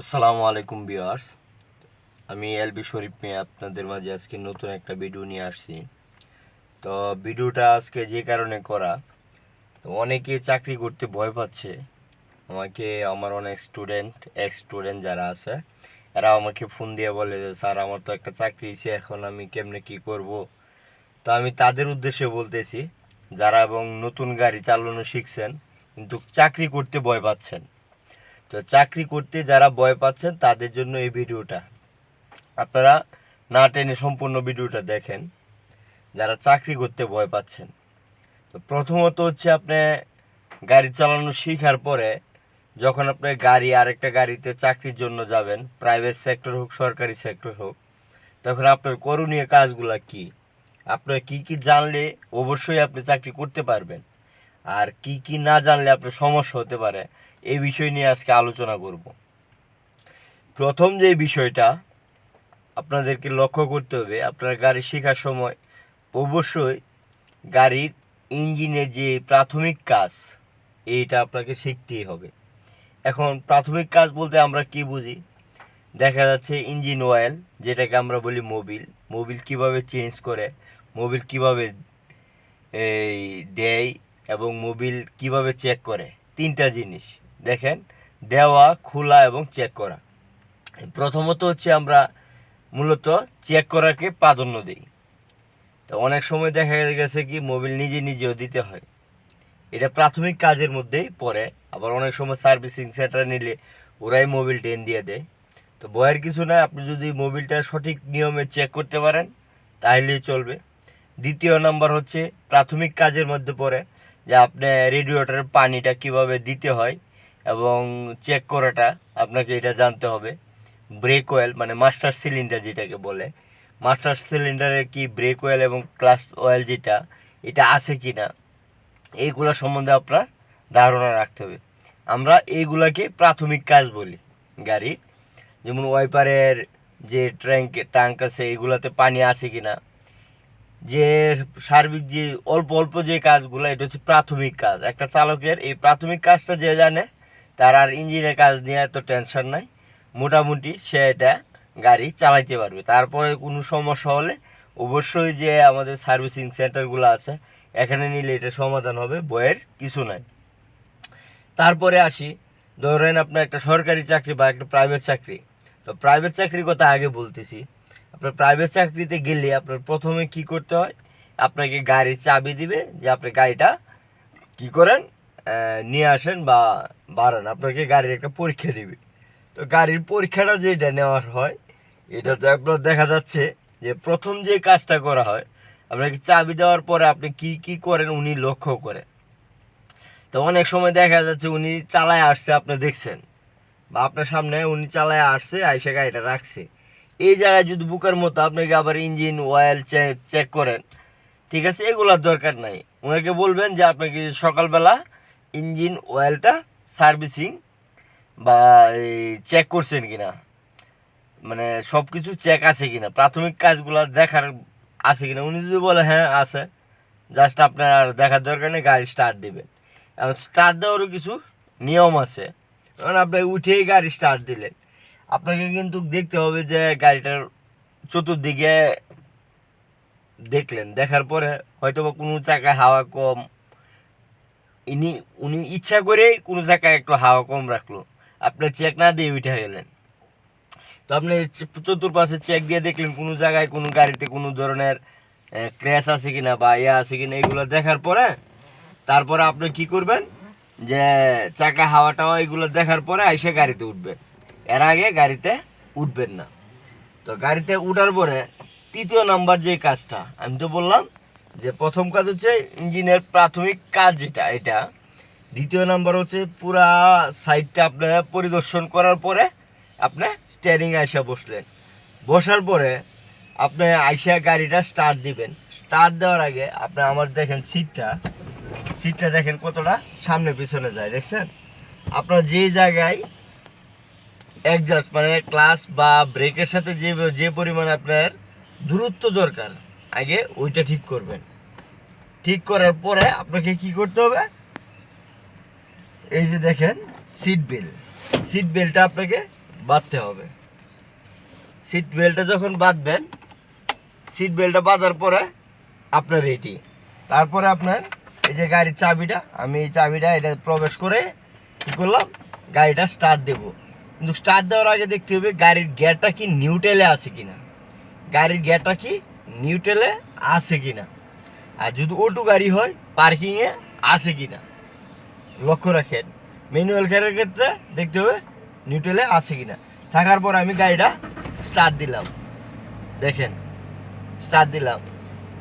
আসসালামু আলাইকুম বিয়ার্স আমি এলবি শরীফ মেয়ে আপনাদের মাঝে আজকে নতুন একটা ভিডিও নিয়ে আসছি। তো ভিডিওটা আজকে যে কারণে করা, তো অনেকে চাকরি করতে ভয় পাচ্ছে। আমাকে, আমার অনেক স্টুডেন্ট এক্স স্টুডেন্ট যারা আছে, এরা আমাকে ফোন দিয়ে বলে যে, স্যার, আমার তো একটা চাকরি আছে এখন আমি কেমনে কি করব? তো আমি তাদের উদ্দেশ্যে বলতেছি, যারা এবং নতুন গাড়ি চালানো শিখছেন, কিন্তু চাকরি করতে ভয় পাচ্ছেন। তো চাকরি করতে যারা ভয় পাচ্ছেন, তাদের জন্য এই ভিডিওটা। আপনারা না টেনে সম্পূর্ণ ভিডিওটা দেখেন, যারা চাকরি করতে ভয় পাচ্ছেন। তো প্রথমত হচ্ছে আপনি গাড়ি চালানো শেখার পরে, যখন আপনি গাড়ি, আরেকটা গাড়িতে চাকরির জন্য যাবেন প্রাইভেট সেক্টর হোক, সরকারি সেক্টর হোক, তখন আপনার করণীয় কাজগুলা কি? আপনার কি কি জানলে অবশ্যই আপনি চাকরি করতে পারবেন। আর কি কি না জানলে আপনার সমস্যা হতে পারে, এই বিষয় নিয়ে আজকে আলোচনা করব। প্রথম যে বিষয়টা আপনাদেরকে লক্ষ্য করতে হবে, আপনার গাড়ি শেখার সময় অবশ্যই গাড়ির ইঞ্জিনের যে প্রাথমিক কাজ, এইটা আপনাকে শিখতেই হবে। এখন প্রাথমিক কাজ বলতে আমরা কি বুঝি? দেখা যাচ্ছে ইঞ্জিন অয়েল, যেটাকে আমরা বলি মোবিল। মোবিল কীভাবে চেঞ্জ করে, মোবিল কীভাবে, এই, দেয় এবং মোবিল কীভাবে চেক করে? তিনটা জিনিস। দেখেন, দেওয়া, খোলা এবং চেক করা। প্রথমত হচ্ছে আমরা মূলত চেক করাকে প্রাধান্য দিই। তো অনেক সময় দেখা গেছে কি, মোবিল নিজে নিজেও দিতে হয়। এটা প্রাথমিক কাজের মধ্যেই পড়ে। আবার অনেক সময় সার্ভিসিং সেন্টার নিলে ওরাই মোবিল টেন দিয়ে দেয়। তো বয়ের কিছু না, আপনি যদি মোবিলটা সঠিক নিয়মে চেক করতে পারেন তাহলেই চলবে। দ্বিতীয় নাম্বার হচ্ছে প্রাথমিক কাজের মধ্যে পড়ে। যে আপনি রেডিওটারের পানিটা কীভাবে দিতে হয় এবং চেক করাটা, আপনাকে এটা জানতে হবে। ব্রেক অয়েল মানে মাস্টার সিলিন্ডার যেটাকে বলে। মাস্টার সিলিন্ডারে কি ব্রেক অয়েল এবং ক্লাস অয়েল যেটা, এটা আছে কি না এইগুলো সম্বন্ধে আপনার ধারণা রাখতে হবে। আমরা এইগুলাকে প্রাথমিক কাজ বলি গাড়ির। যেমন ওয়াইপারের যে ট্যাঙ্ক ট্যাঙ্ক আছে এগুলাতে পানি আছে কি না যে সার্বিক যে অল্প অল্প যে কাজগুলো, এটা হচ্ছে প্রাথমিক কাজ। একটা চালকের এই প্রাথমিক কাজটা যে জানে, তার আর ইঞ্জিনের কাজ নিয়ে এত টেনশন নাই। মোটামুটি সে এটা গাড়ি চালাইতে পারবে। তারপরে কোনো সমস্যা হলে অবশ্যই যে আমাদের সার্ভিসিং সেন্টারগুলো আছে, এখানে নিলে এটা সমাধান হবে, বইয়ের কিছু নাই। তারপরে আসি, ধরেন আপনার একটা সরকারি চাকরি বা একটা প্রাইভেট চাকরি। তো প্রাইভেট চাকরির কথা আগে বলতেছি। আপনার প্রাইভেট চাকরিতে গেলে আপনার প্রথমে কি করতে হয়? আপনাকে গাড়ির চাবি দিবে যে আপনি গাড়িটা কি করেন নিয়ে আসেন বা বাড়ান। আপনাকে গাড়ির একটা পরীক্ষা দিবে। তো গাড়ির পরীক্ষাটা যেটা নেওয়ার হয় এটাতে আপনার দেখা যাচ্ছে যে প্রথম যে কাজটা করা হয়, আপনাকে চাবি দেওয়ার পরে আপনি কি কি করেন উনি লক্ষ্য করেন তো অনেক সময় দেখা যাচ্ছে উনি চালায় আসছে, আপনি দেখছেন। বা আপনার সামনে উনি চালায় আসছে, আইসে গাড়িটা রাখছে। এই জায়গায় যদি বুকের মতো আপনাকে আবার ইঞ্জিন অয়েল চেক করেন, ঠিক আছে, এগুলোর দরকার নাই। ওনাকে বলবেন যে আপনাকে সকালবেলা ইঞ্জিন অয়েলটা সার্ভিসিং বা চেক করছেন কিনা। মানে সব কিছু চেক আছে কিনা, প্রাথমিক কাজগুলো দেখার আছে কিনা। উনি যদি বলে হ্যাঁ আছে। জাস্ট আপনার আর দেখার দরকার নেই, গাড়ি স্টার্ট দেবেন। এখন স্টার্ট দেওয়ারও কিছু নিয়ম আছে। কারণ আপনি উঠেই গাড়ি স্টার্ট দিলেন। আপনাকে কিন্তু দেখতে হবে যে গাড়িটার চতুর্দিকে দেখলেন। দেখার পরে হয়তো বা কোনো জায়গায় হাওয়া কম। ইনি, উনি ইচ্ছা করেই কোনো জায়গায় একটু হাওয়া কম রাখল। আপনি চেক না দিয়ে উঠে গেলেন। তো আপনি চতুর্পাশে চেক দিয়ে দেখলেন কোনো জায়গায় কোনো গাড়িতে কোনো ধরনের ক্র্যাশ আছে কিনা বা ইয়ে আছে কিনা, এগুলো দেখার পরে, তারপরে আপনি কি করবেন? যে চাকা হাওয়া টাওয়া এগুলো দেখার পরে এসে গাড়িতে উঠবেন। এর আগে গাড়িতে উঠবেন না। তো গাড়িতে উঠার পরে তৃতীয় নাম্বার যে কাজটা, আমি তো বললাম যে প্রথম কাজ হচ্ছে ইঞ্জিনের প্রাথমিক কাজ যেটা, এটা। দ্বিতীয় নাম্বার হচ্ছে পুরা সাইডটা আপনার পরিদর্শন করার পরে আপনি স্টিয়ারিং আইসা বসলেন। বসার পরে আপনি আইসা গাড়িটা স্টার্ট দিবেন। স্টার্ট দেওয়ার আগে আপনি আমার দেখেন সিটটা সিটটা দেখেন কতটা সামনে পিছনে যায়, দেখছেন? আপনার যে জায়গায় অ্যাডজাস্ট মানে ক্লাস বা ব্রেকের সাথে যে যে পরিমাণ আপনার দূরত্ব দরকার, আগে ওইটা ঠিক করবেন। ঠিক করার পরে আপনাকে কি করতে হবে? এই যে দেখেন সিট বেল্ট সিট বেল্টটা আপনাকে বাঁধতে হবে। সিট বেল্টটা যখন বাঁধবেন সিট বেল্টটা বাঁধার পরে আপনার রেডি তারপরে আপনার এই যে গাড়ির চাবিটা, আমি এই চাবিটা এটা প্রবেশ করে কী করলাম? গাড়িটা স্টার্ট দেবো। কিন্তু স্টার্ট দেওয়ার আগে দেখতে হবে, গাড়ির গিয়ারটা কি নিউট্রেলে আছে কিনা। গাড়ির গিয়ারটা কি নিউট্রেলে আছে কিনা। আর যদি অটো গাড়ি হয় পার্কিংয়ে আছে কিনা। লক্ষ্য রাখেন ম্যানুয়াল গাড়ির ক্ষেত্রে দেখতে হবে নিউটেলে আছে কিনা। থাকার পর আমি গাড়িটা স্টার্ট দিলাম। দেখেন স্টার্ট দিলাম।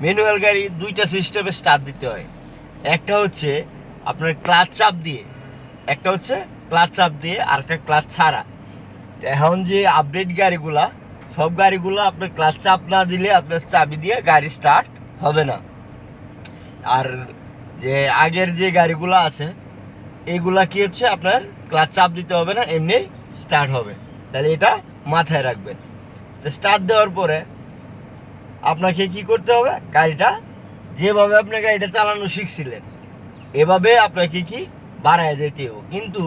ম্যানুয়াল গাড়ি দুইটা সিস্টেমে স্টার্ট দিতে হয়। একটা হচ্ছে আপনার ক্লাচ চাপ দিয়ে, একটা হচ্ছে ক্লাচ চাপ দিয়ে আর একটা ক্লাচ ছাড়া এখন যে আপডেট গাড়িগুলা, সব গাড়িগুলো আপনার ক্লাচ চাপ না দিলে আপনার চাবি দিয়ে গাড়ি স্টার্ট হবে না। আর যে আগের যে গাড়িগুলো আছে এইগুলা কি হচ্ছে আপনার ক্লাচ চাপ দিতে হবে না, এমনি স্টার্ট হবে। তাহলে এটা মাথায় রাখবেন। তো স্টার্ট দেওয়ার পরে আপনাকে কি করতে হবে, গাড়িটা যেভাবে আপনি গাড়িটা চালানো শিখছিলেন, এভাবে আপনাকে কি বাড়ায় যেতে হবে। কিন্তু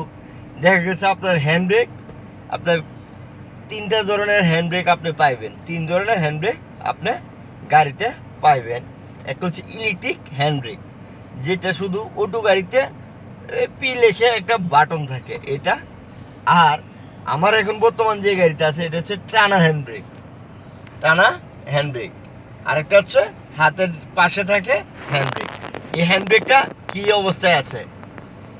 দেখা গেছে আপনার হ্যান্ড ব্রেক আপনার তিনটা ধরনের হ্যান্ড ব্রেক আপনি পাইবেন। তিন ধরনের হ্যান্ড ব্রেক আপনি গাড়িতে পাইবেন। একটা হচ্ছে ইলেকট্রিক হ্যান্ড ব্রেক যেটা শুধু অটো গাড়িতে পি লেখে একটা বাটন থাকে এটা। আর আমার এখন বর্তমান যে গাড়িটা আছে, এটা হচ্ছে টানা হ্যান্ড ব্রেক টানা হ্যান্ড ব্রেক আরেকটা হচ্ছে হাতের পাশে থাকে হ্যান্ড ব্রেক এই হ্যান্ড ব্রেকটা কি অবস্থায় আছে?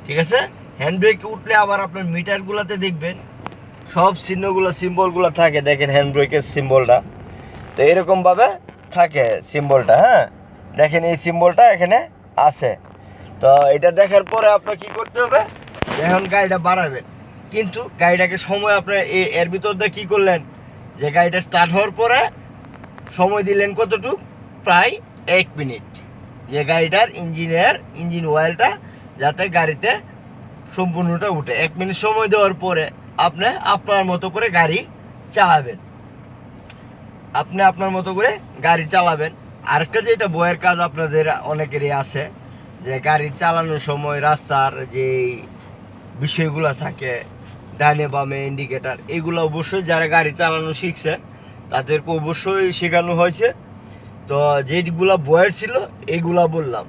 ঠিক আছে? হ্যান্ড ব্রেক উঠলে আবার আপনার মিটারগুলোতে দেখবেন, সব চিহ্নগুলো সিম্বলগুলো থাকে। দেখেন হ্যান্ড ব্রেকের সিম্বলটা তো এরকমভাবে থাকে সিম্বলটা হ্যাঁ? দেখেন এই সিম্বলটা এখানে আছে। তো এটা দেখার পরে আপনার কি করতে হবে? এখন গাড়িটা বাড়াবেন। কিন্তু গাড়িটাকে সময় আপনার এর ভিতর দিয়ে কী করলেন? যে গাড়িটা স্টার্ট হওয়ার পরে সময় দিলেন কতটুক? প্রায় এক মিনিট। যে গাড়িটার ইঞ্জিনের, ইঞ্জিন অয়েলটা যাতে গাড়িতে সম্পূর্ণটা উঠে। এক মিনিট সময় দেওয়ার পরে আপনি আপনার মতো করে গাড়ি চালাবেন। আপনি আপনার মতো করে গাড়ি চালাবেন। আরেকটা যেটা বইয়ের কাজ আপনাদের অনেকেরই আছে, যে গাড়ি চালানোর সময় রাস্তার যে বিষয়গুলো থাকে, ডানে বামে ইন্ডিকেটার এগুলো অবশ্যই যারা গাড়ি চালানো শিখছে, তাদেরকে অবশ্যই শেখানো হয়েছে। তো যেগুলা বয়ের ছিল, এগুলা বললাম।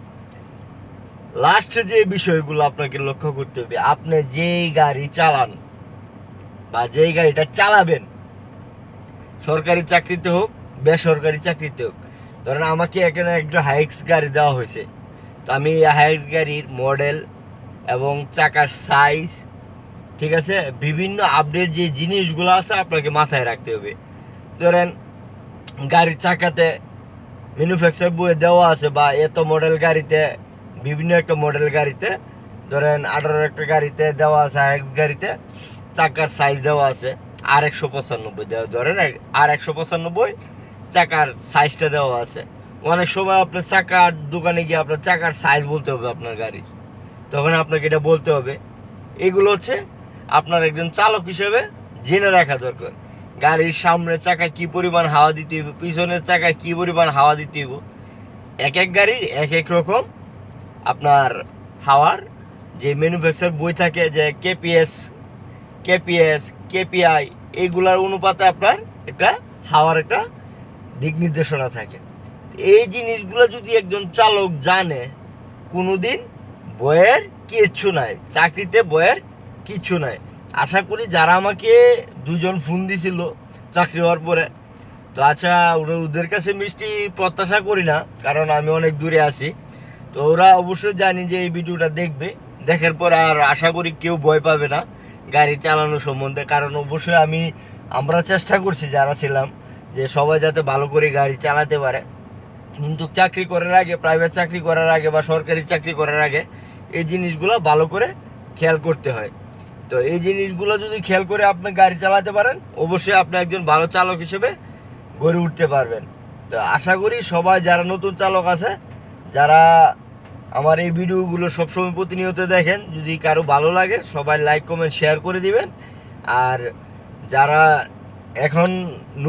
লাস্টে যে বিষয়গুলো আপনাকে লক্ষ্য করতে হবে, আপনি যেই গাড়ি চালান বা যেই গাড়িটা চালাবেন, সরকারি চাকরিতে হোক, বেসরকারি চাকরিতে হোক, ধরেন আমাকে এখানে একটা হাইক্স গাড়ি দেওয়া হয়েছে। তো আমি এই হাইক্স গাড়ির মডেল এবং চাকার সাইজ ঠিক আছে? বিভিন্ন আপডেট যে জিনিসগুলো আছে আপনাকে মাথায় রাখতে হবে। ধরেন গাড়ির চাকাতে ম্যানুফ্যাকচার বইয়ে দেওয়া আছে বা এত মডেল গাড়িতে বিভিন্ন একটা মডেল গাড়িতে, ধরেন আঠারো একটা গাড়িতে দেওয়া আছে হাইক্স গাড়িতে, চাকার সাইজ দেওয়া আছে আর একশো পঁচানব্বই দেওয়া ধরেন আর একশো পঁচানব্বই, চাকার সাইজটা দেওয়া আছে। অনেক সময় আপনার চাকার দোকানে গিয়ে আপনার চাকার সাইজ বলতে হবে আপনার গাড়ির। তখন আপনাকে এটা বলতে হবে। এগুলো হচ্ছে আপনার একজন চালক হিসেবে জেনে রাখা দরকার। গাড়ির সামনের চাকায় কি পরিমাণ হাওয়া দিতে হইব, পিছনের চাকায় কি পরিমাণ হাওয়া দিতে হইব। এক এক গাড়ির এক এক রকম আপনার হাওয়ার যে ম্যানুফ্যাকচার বই থাকে যে কেপিএস কেপিএস কেপিআই এইগুলার অনুপাতে আপনার একটা হাওয়ার একটা দিক নির্দেশনা থাকে। এই জিনিসগুলো যদি একজন চালক জানে কোনো দিন বইয়ের কিচ্ছু নাই, চাকরিতে বইয়ের কিচ্ছু নাই। আশা করি যারা আমাকে দুজন ফোন দিছিল চাকরি হওয়ার পরে, তো আচ্ছা ওদের কাছে মিষ্টি প্রত্যাশা করি না, কারণ আমি অনেক দূরে আছি। তো ওরা অবশ্যই জানি যে এই ভিডিওটা দেখবে। দেখার পর আর আশা করি কেউ ভয় পাবে না গাড়ি চালানো সম্বন্ধে, কারণ অবশ্যই আমি, আমরা চেষ্টা করছি যারা ছিলাম যে সবাই যাতে ভালো করে গাড়ি চালাতে পারে। কিন্তু চাকরি করার আগে প্রাইভেট চাকরি করার আগে বা সরকারি চাকরি করার আগে এই জিনিসগুলো ভালো করে খেয়াল করতে হয়। তো এই জিনিসগুলো যদি খেয়াল করে আপনি গাড়ি চালাতে পারেন, অবশ্যই আপনি একজন ভালো চালক হিসেবে গড়ে উঠতে পারবেন। তো আশা করি সবাই, যারা নতুন চালক আছে, যারা আমার এই ভিডিওগুলো সবসময় প্রতিনিয়ত দেখেন। যদি কারও ভালো লাগে, সবাই লাইক কমেন্ট শেয়ার করে দিবেন। আর যারা এখন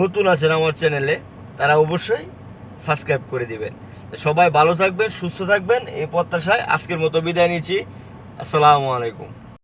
নতুন আছেন আমার চ্যানেলে তারা অবশ্যই সাবস্ক্রাইব করে দিবেন। সবাই ভালো থাকবেন, সুস্থ থাকবেন, এই প্রত্যাশায় আজকের মতো বিদায় নিচ্ছি। আসসালামু আলাইকুম।